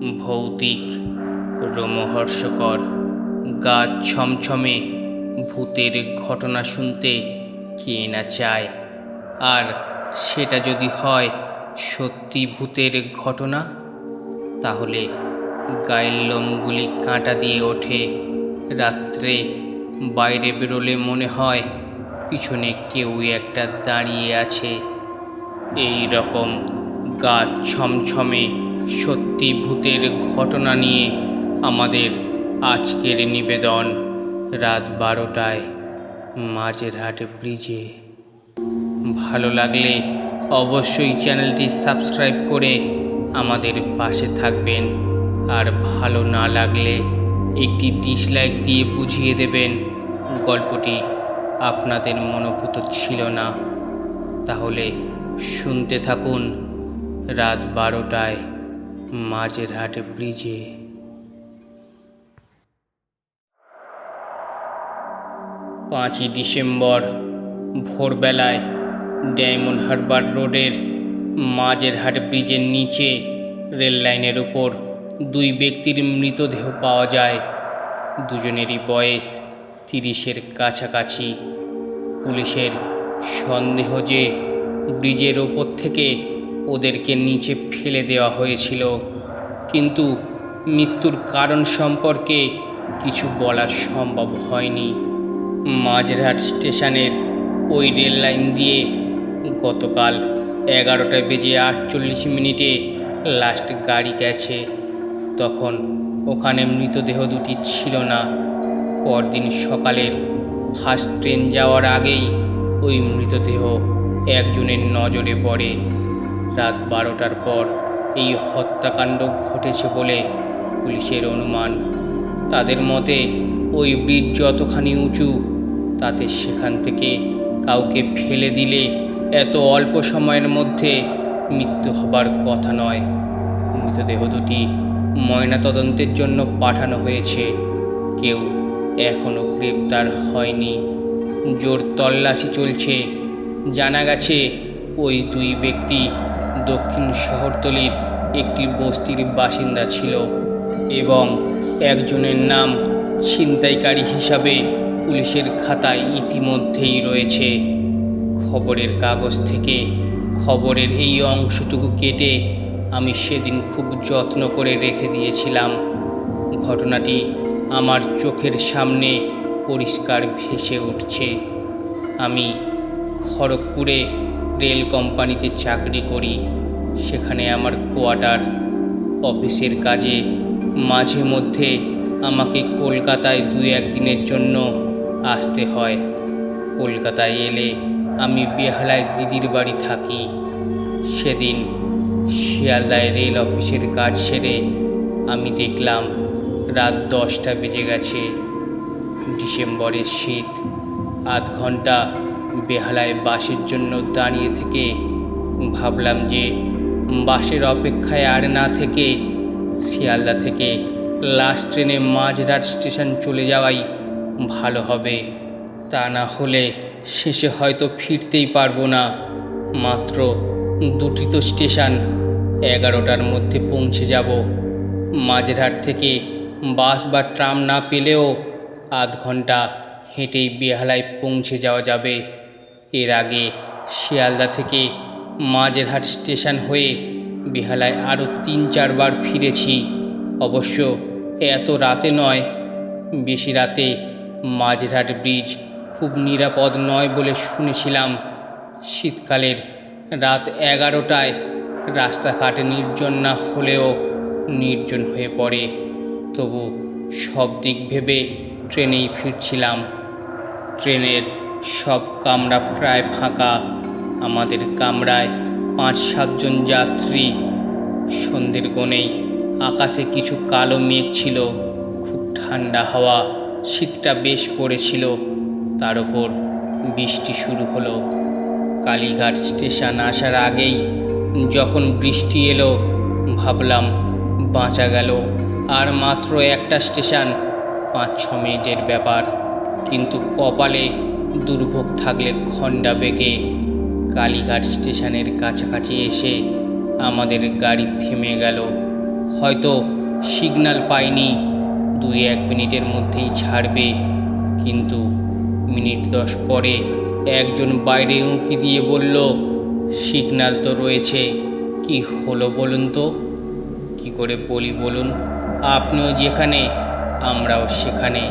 ভৌতিক, রোমহর্ষকর গা ছমছমে ভূতের ঘটনা শুনতে কে না চায়? আর সেটা যদি হয় সত্যি ভূতের ঘটনা? তাহলে গায়ের লোমগুলি কাঁটা দিয়ে ওঠে। রাত্রে বাইরে বেরোলে মনে হয় পিছনে কেউ একটা দাঁড়িয়ে আছে। এই রকম গা ছমছমে সত্যি ভূতের ঘটনা নিয়ে আমাদের আজকের নিবেদন রাত বারোটায় মাঝেরহাট ব্রিজে। ভালো লাগলে অবশ্যই চ্যানেলটি সাবস্ক্রাইব করে আমাদের পাশে থাকবেন। আর ভালো না লাগলে একটি ডিসলাইক দিয়ে বুঝিয়ে দেবেন গল্পটি আপনাদের মনোভূত ছিল না। তাহলে শুনতে থাকুন রাত বারোটায় মাঝেরহাট ব্রিজে। পাঁচই ডিসেম্বর, ভোরবেলায় ডায়মন্ড হারবার রোডের মাঝেরহাট ব্রিজের নিচে রেল লাইনের ওপর দুই ব্যক্তির মৃতদেহ পাওয়া যায়। দুজনেরই বয়স তিরিশের কাছাকাছি। পুলিশের সন্দেহ যে ব্রিজের ওপর থেকে ওদেরকে নিচে ফেলে দেওয়া হয়েছিল। কিন্তু মৃত্যুর কারণ সম্পর্কে কিছু বলা সম্ভব হয়নি। মাঝেরহাট স্টেশনের ওই রেল লাইন দিয়ে গতকাল এগারোটা বেজে আটচল্লিশ মিনিটে লাস্ট গাড়ি গেছে। তখন ওখানে মৃতদেহ দুটি ছিল না। পরদিন সকালের ফার্স্ট ট্রেন যাওয়ার আগেই ওই মৃতদেহ একজনের নজরে পড়ে। রাত বারোটার পর এই হত্যাকাণ্ড ঘটেছে বলে পুলিশের অনুমান। তাদের মতে, ওই ব্রিজ যতখানি উঁচু, তাতে সেখান থেকে কাউকে ফেলে দিলে এত অল্প সময়ের মধ্যে মৃত্যু হবার কথা নয়। মৃতদেহ দুটি ময়নাতদন্তের জন্য পাঠানো হয়েছে। কেউ এখনও গ্রেপ্তার হয়নি। জোর তল্লাশি চলছে। জানা গেছে, ওই দুই ব্যক্তি দক্ষিণ শহরতলির একটি বস্তির বাসিন্দা ছিল এবং একজনের নাম ছিনতাইকারী হিসাবে পুলিশের খাতায় ইতিমধ্যেই রয়েছে। খবরের কাগজ থেকে খবরের এই অংশটুকু কেটে আমি সেদিন খুব যত্ন করে রেখে দিয়েছিলাম। ঘটনাটি আমার চোখের সামনে পরিষ্কার ভেসে উঠছে। আমি খড়গপুরে রেল কোম্পানিতে চাকরি করি। সেখানে আমার কোয়ার্টার অফিসের কাজে মাঝে মধ্যে আমাকে কলকাতায় দু একদিনের জন্য আসতে হয়। কলকাতায় এলে আমি বেহালায় দিদির বাড়ি থাকি। সেদিন শিয়ালদায় রেল অফিসের কাজ সেরে আমি দেখলাম রাত দশটা বেজে গেছে। ডিসেম্বরের শীত, আধ ঘণ্টা বেহালায় বাসের জন্য দাঁড়িয়ে থেকে ভাবলাম যে বাসের অপেক্ষায় আর না থেকে শিয়ালদা থেকে লাস্ট ট্রেনে মাঝরাট স্টেশন চলে যাওয়াই ভালো হবে। তা না হলে শেষে হয়তো ফিরতেই পারব না। মাত্র দুটি তো স্টেশন, এগারোটার মধ্যে পৌঁছে যাব। মাঝেরহাট থেকে বাস বা ট্রাম না পেলেও আধ ঘণ্টা হেঁটেই বেহালায় পৌঁছে যাওয়া যাবে। এর আগে শিয়ালদা থেকে মাঝেরহাট স্টেশন হয়ে বেহালায় আরও তিন চারবার ফিরেছি। অবশ্য এত রাতে নয়, বেশি রাতে মাঝেরহাট ব্রিজ খুব নিরাপদ নয় বলে শুনেছিলাম। শীতকালের রাত এগারোটায় রাস্তাঘাট নির্জন না হলেও নির্জন হয়ে পড়ে, তবু সব দিক ভেবে ট্রেনেই ফিরছিলাম। ট্রেনের সব কামরা প্রায় ফাঁকা। আমাদের কামরায় পাঁচ সাতজন যাত্রী। সন্ধ্যের কোণেই আকাশে কিছু কালো মেঘ ছিল, খুব ঠান্ডা হাওয়া, শীতটা বেশ পড়েছিল। তার ওপর বৃষ্টি শুরু হলো। কালীঘাট স্টেশন আসার আগেই যখন বৃষ্টি এলো, ভাবলাম, বাঁচা গেল। আর মাত্র একটা স্টেশন, পাঁচ, ছ মিনিটের ব্যাপার। কিন্তু কপালে দুর্ভোগ থাকলে খণ্ডা বেগে কালীঘাট স্টেশনের কাছাকাছি এসে আমাদের গাড়ি থেমে গেল। হয়তো সিগন্যাল পাইনি, দুই এক মিনিটের মধ্যেই ছাড়বে। কিন্তু মিনিট দশ পরে একজন বাইরে উঁকি দিয়ে বলল, সিগন্যাল তো রয়েছে, কি হলো বলুন তো? কি করে বলি বলুন, আপনিও যেখানে, আমরাও সেখানে।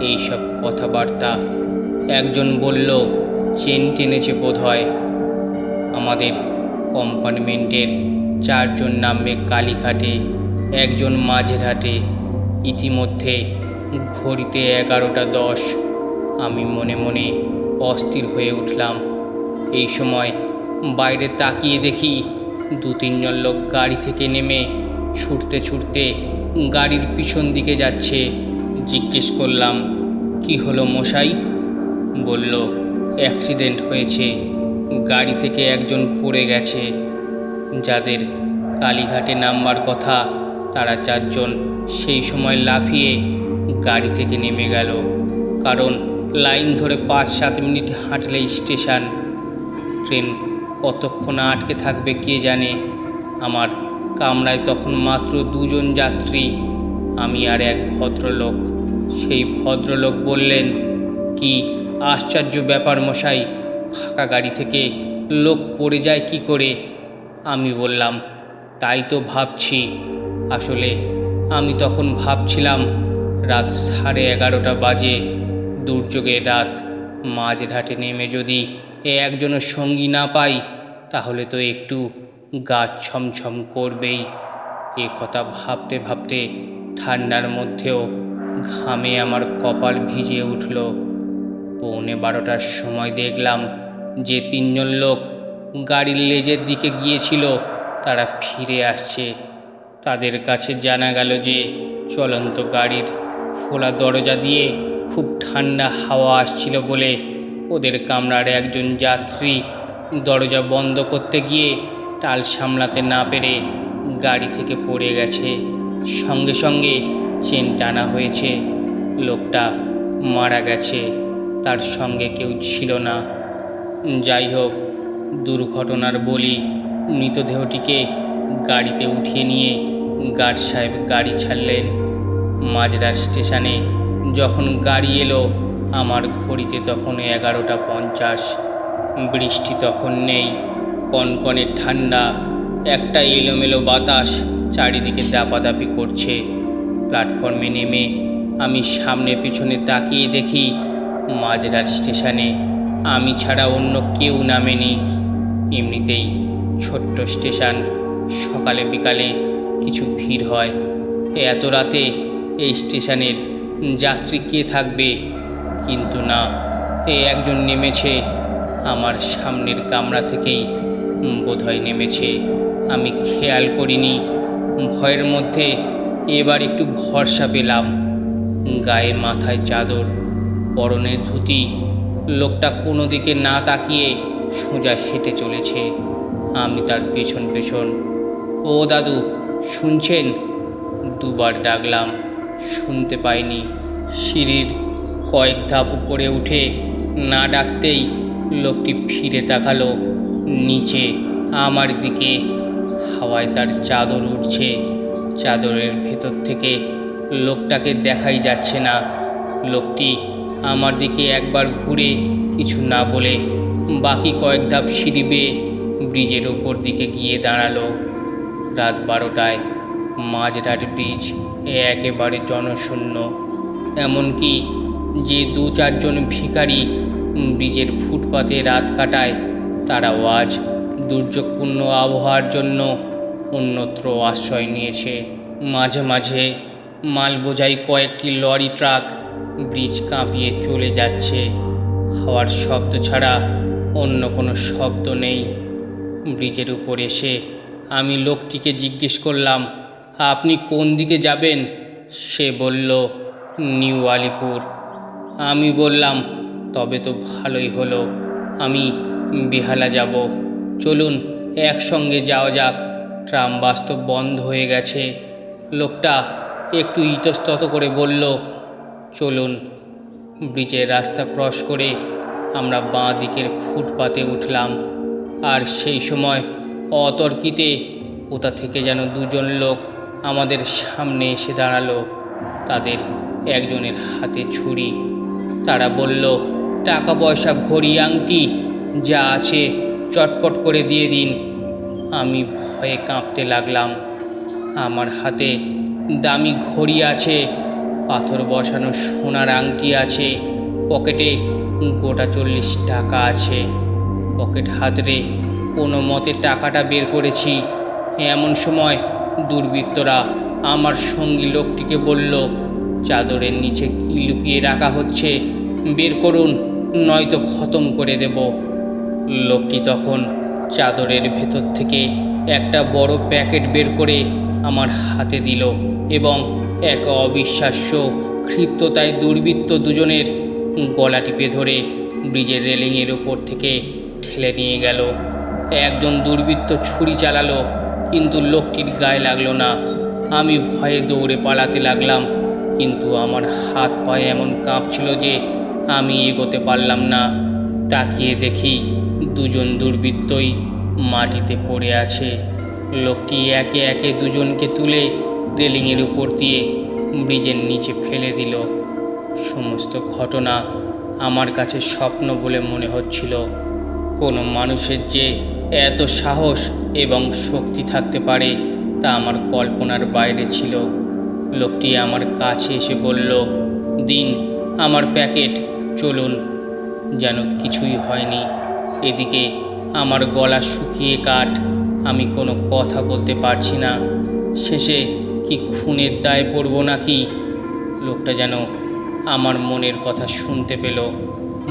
এইসব কথাবার্তা একজন বলল, চেন টেনেছে বোধ হয় আমাদের কম্পার্টমেন্টের চারজন নামবে কালীঘাটে, একজন মাঝেরহাটে। ইতিমধ্যে ঘড়িতে এগারোটা দশ। আমি মনে মনে অস্থির হয়ে উঠলাম। এই সময় বাইরে তাকিয়ে দেখি দু তিনজন লোক গাড়ি থেকে নেমে ছুটতে ছুটতে গাড়ির পিছন দিকে যাচ্ছে। জিজ্ঞেস করলাম, কি হলো মশাই? বলল, অ্যাক্সিডেন্ট হয়েছে। গাড়ি থেকে একজন পড়ে গেছে। যাদের কালীঘাটে নামবার কথা, তারা চারজন সেই সময় লাফিয়ে গাড়ি থেকে নেমে গেল। কারণ লাইন ধরে পাঁচ সাত মিনিট হাঁটলেই স্টেশন। ট্রেন কতক্ষণ আটকে থাকবে কে জানে? আমার কামরায় তখন মাত্র দুজন যাত্রী। আমি আর এক ভদ্রলোক। সেই ভদ্রলোক বললেন, কি আশ্চর্য ব্যাপার মশাই ফাঁকা গাড়ি থেকে লোক পড়ে যায় কি করে? আমি বললাম, তাই তো ভাবছি। আসলে আমি তখন ভাবছিলাম, রাত সাড়ে এগারোটা বাজে দুর্যোগের রাত। মাঝঘাটে নেমে যদি এ একজনের সঙ্গী না পাই, তাহলে তো একটু গা ছমছম করবেই। এ কথা ভাবতে ভাবতে ঠান্ডার মধ্যেও ঘামে আমার কপাল ভিজে উঠল। পৌনে বারোটার সময় দেখলাম যে তিনজন লোক গাড়ির লেজের দিকে গিয়েছিল, তারা ফিরে আসছে। তাদের কাছে জানা গেল যে চলন্ত গাড়ির খোলা দরজা দিয়ে খুব ঠান্ডা হাওয়া আসছিল বলে ওদের কামরার একজন যাত্রী দরজা বন্ধ করতে গিয়ে টাল সামলাতে না পেরে গাড়ি থেকে পড়ে গেছে। সঙ্গে সঙ্গে চেন টানা হয়েছে। লোকটা মারা গেছে। তার সঙ্গে কেউ ছিল না। যাই হোক দুর্ঘটনার বলি মৃতদেহটিকে গাড়িতে উঠিয়ে নিয়ে গার্ড সাহেব গাড়ি ছাড়লেন। মাঝরার স্টেশনে যখন গাড়ি এলো, আমার ঘড়িতে তখন এগারোটা পঞ্চাশ। বৃষ্টি তখন নেই, কনকনে ঠান্ডা, একটা এলোমেলো বাতাস চারিদিকে দাপাদাপি করছে। প্ল্যাটফর্মে নেমে আমি সামনে পিছনে তাকিয়ে দেখি মাঝরার স্টেশনে আমি ছাড়া অন্য কেউ নামে নামেনি। এমনিতেই ছোট্ট স্টেশন। সকালে বিকালে কিছু ভিড় হয়। এত রাতে এই স্টেশনের যাত্রী কে থাকবে? কিন্তু না, এ একজন নেমেছে। আমার সামনের কামরা থেকেই বোধহয় নেমেছে। আমি খেয়াল করিনি। ভয়ের মধ্যে এবার একটু ভরসা পেলাম। গায়ে মাথায় চাদর, পরনে ধুতি লোকটা কোনো দিকে না তাকিয়ে সোজা হেঁটে চলেছে। আমি তার পেছন পেছন, ও দাদু, শুনছেন? দুবার ডাকলাম, শুনতে পাইনি। সিঁড়ির কয়েক ধাপ উপরে উঠে না ডাকতেই লোকটি ফিরে তাকালো। নিচে আমার দিকে হাওয়ায় তার চাদর উঠছে চাদরের ভেতর থেকে লোকটাকে দেখাই যাচ্ছে না। লোকটি আমার দিকে একবার ঘুরে কিছু না বলে বাকি কয়েক ধাপ সিঁড়ি বেয়ে ব্রিজের ওপর দিকে গিয়ে দাঁড়াল। রাত বারোটায় মাঝরাট ব্রিজ একেবারে জনশূন্য, এমনকি যে দু চারজন ভিখারি ব্রিজের ফুটপাতে রাত কাটায়, তারাও আজ দুর্যোগপূর্ণ আবহাওয়ার জন্য অন্যত্র আশ্রয় নিয়েছে। মাঝে মাঝে মাল বোঝাই কয়েকটি লরি ট্রাক ব্রিজ কাঁপিয়ে চলে যাচ্ছে। হাওয়ার শব্দ ছাড়া অন্য কোনো শব্দ নেই। ব্রিজের উপর এসে আমি লোকটিকে জিজ্ঞেস করলাম, আপনি কোন দিকে যাবেন? সে বলল, নিউ আলিপুর। আমি বললাম, তবে তো ভালোই হলো, আমি বেহালা যাব। চলুন, একসঙ্গে যাওয়া যাক। ট্রাম বাস তো বন্ধ হয়ে গেছে। লোকটা একটু ইতস্তত করে বলল চলুন, ব্রিজের রাস্তা ক্রস করে আমরা বাঁ দিকের ফুটপাতে উঠলাম। আর সেই সময় অতর্কিতে কোথা থেকে যেন দুজন লোক আমাদের সামনে এসে দাঁড়াল। তাদের একজনের হাতে ছুরি। তারা বলল টাকা পয়সা ঘড়ি আংটি, যা আছে চটপট করে দিয়ে দিন। আমি ভয়ে কাঁপতে লাগলাম। আমার হাতে দামি ঘড়ি আছে পাথর বসানো সোনার আংটি আছে, পকেটে গোটা চল্লিশ টাকা আছে। পকেট হাতরে কোনো মতে টাকাটা বের করেছি। এমন সময় দুর্বৃত্তরা আমার সঙ্গী লোকটিকে বলল, চাদরের নিচে কি লুকিয়ে রাখা হচ্ছে? বের করুন, নয়তো খতম করে দেব। লোকটি তখন চাদরের ভেতর থেকে একটা বড় প্যাকেট বের করে আমার হাতে দিল এবং এক অবিশ্বাস্য ক্ষিপ্ততায় দুর্বৃত্ত দুজনের গলা টিপে ধরে ব্রিজের রেলিংয়ের ওপর থেকে ঠেলে নিয়ে গেল। একজন দুর্বৃত্ত ছুরি চালালো, কিন্তু লোকটির গায়ে লাগল না। আমি ভয়ে দৌড়ে পালাতে লাগলাম, কিন্তু আমার হাত পায়ে এমন কাঁপছিল যে আমি এগোতে পারলাম না। তাকিয়ে দেখি দুজন দুর্বৃত্তই মাটিতে পড়ে আছে। লোকটি একে একে দুজনকে তুলে রেলিংয়ের উপর দিয়ে ব্রিজের নিচে ফেলে দিল। সমস্ত ঘটনা আমার কাছে স্বপ্ন বলে মনে হচ্ছিল। কোনো মানুষের যে এত সাহস এবং শক্তি থাকতে পারে তা আমার কল্পনার বাইরে ছিল। লোকটি আমার কাছে এসে বলল, দিন, আমার প্যাকেট, চলুন। যেন কিছুই হয়নি। এদিকে আমার গলা শুকিয়ে কাঠ, আমি কোনো কথা বলতে পারছি না। শেষে কি খুনের দায় পড়ব নাকি? লোকটা যেন আমার মনের কথা শুনতে পেল।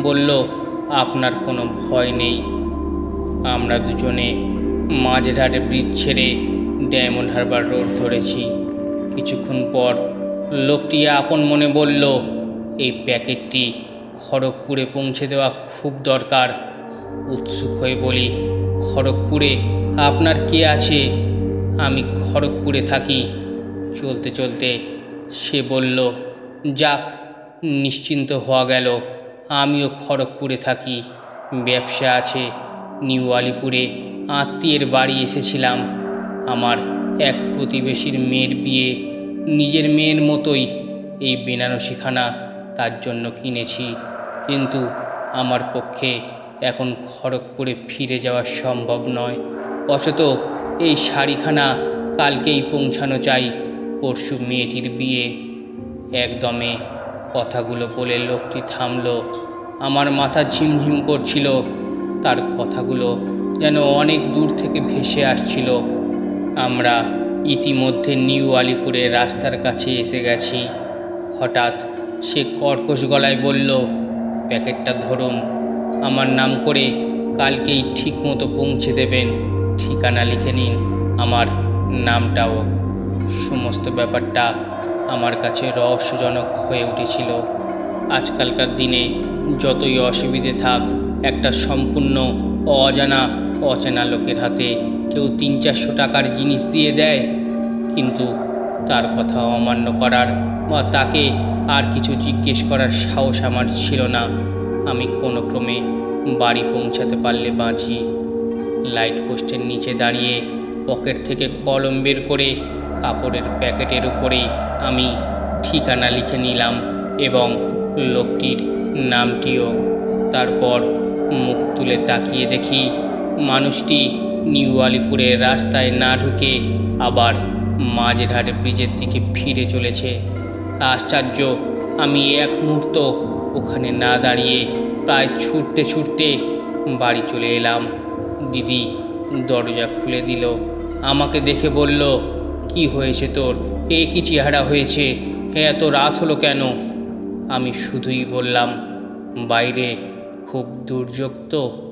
বলল, আপনার কোনো ভয় নেই। আমরা দুজনে মাঝেরহাটে ব্রিজ ছেড়ে ডায়মন্ড হারবার রোড ধরেছি। কিছুক্ষণ পর লোকটি আপন মনে বলল, এই প্যাকেটটি খড়গপুরে পৌঁছে দেওয়া খুব দরকার। উৎসুক হয়ে বলি, খড়গপুরে আপনার কে আছে? আমি খড়গপুরে থাকি। চলতে চলতে সে বলল, যাক, নিশ্চিন্ত হওয়া গেল। আমিও খড়গপুরে থাকি। ব্যবসা আছে। নিউ আলিপুরে আত্মীয়ের বাড়ি এসেছিলাম। আমার এক প্রতিবেশীর মেয়ের বিয়ে। নিজের মেয়ের মতোই এই বেনারসিখানা তার জন্য কিনেছি। কিন্তু আমার পক্ষে এখন খড়গপুরে ফিরে যাওয়া সম্ভব নয়। অথচ এই শাড়িখানা কালকেই পৌঁছানো চাই। পরশু মেয়েটির বিয়ে। একদমে কথাগুলো বলে লোকটি থামলো। আমার মাথা ঝিমঝিম করছিল। তার কথাগুলো যেন অনেক দূর থেকে ভেসে আসছিল। আমরা ইতিমধ্যে নিউ আলিপুরের রাস্তার কাছে এসে গেছি। হঠাৎ সে কর্কশ গলায় বলল, প্যাকেটটা ধরুন। আমার নাম করে কালকেই ঠিক মতো পৌঁছে দেবেন। ঠিকানা লিখে নিন। আমার নামটাও। সমস্ত ব্যাপারটা আমার কাছে রহস্যজনক হয়ে উঠেছিল। আজকালকার দিনে যতই অসুবিধে থাক, একটা সম্পূর্ণ অজানা, অচেনা লোকের হাতে কেউ তিন চারশো টাকার জিনিস দিয়ে দেয়। কিন্তু তার কথা অমান্য করার বা তাকে আর কিছু জিজ্ঞেস করার সাহস আমার ছিল না। আমি কোনো ক্রমে বাড়ি পৌঁছাতে পারলে বাঁচি। লাইট পোস্টের নিচে দাঁড়িয়ে পকেট থেকে কলম বের করে কাপড়ের প্যাকেটের উপরে আমি ঠিকানা লিখে নিলাম এবং লোকটির নামটিও তারপর মুখ তুলে তাকিয়ে দেখি মানুষটি নিউ আলিপুরের রাস্তায় না ঢুকে আবার মাঝেরহাট ব্রিজের দিকে ফিরে চলেছে। আশ্চর্য, আমি এক মুহূর্ত ওখানে না দাঁড়িয়ে প্রায় ছুটতে ছুটতে বাড়ি চলে এলাম। দিদি দরজা খুলে দিল, আমাকে দেখে বলল কি হয়েছে তোর? এ কি চেহারা হয়েছে? এত রাত হলো কেন? আমি শুধুই বললাম, বাইরে খুব দুর্যোগ তো।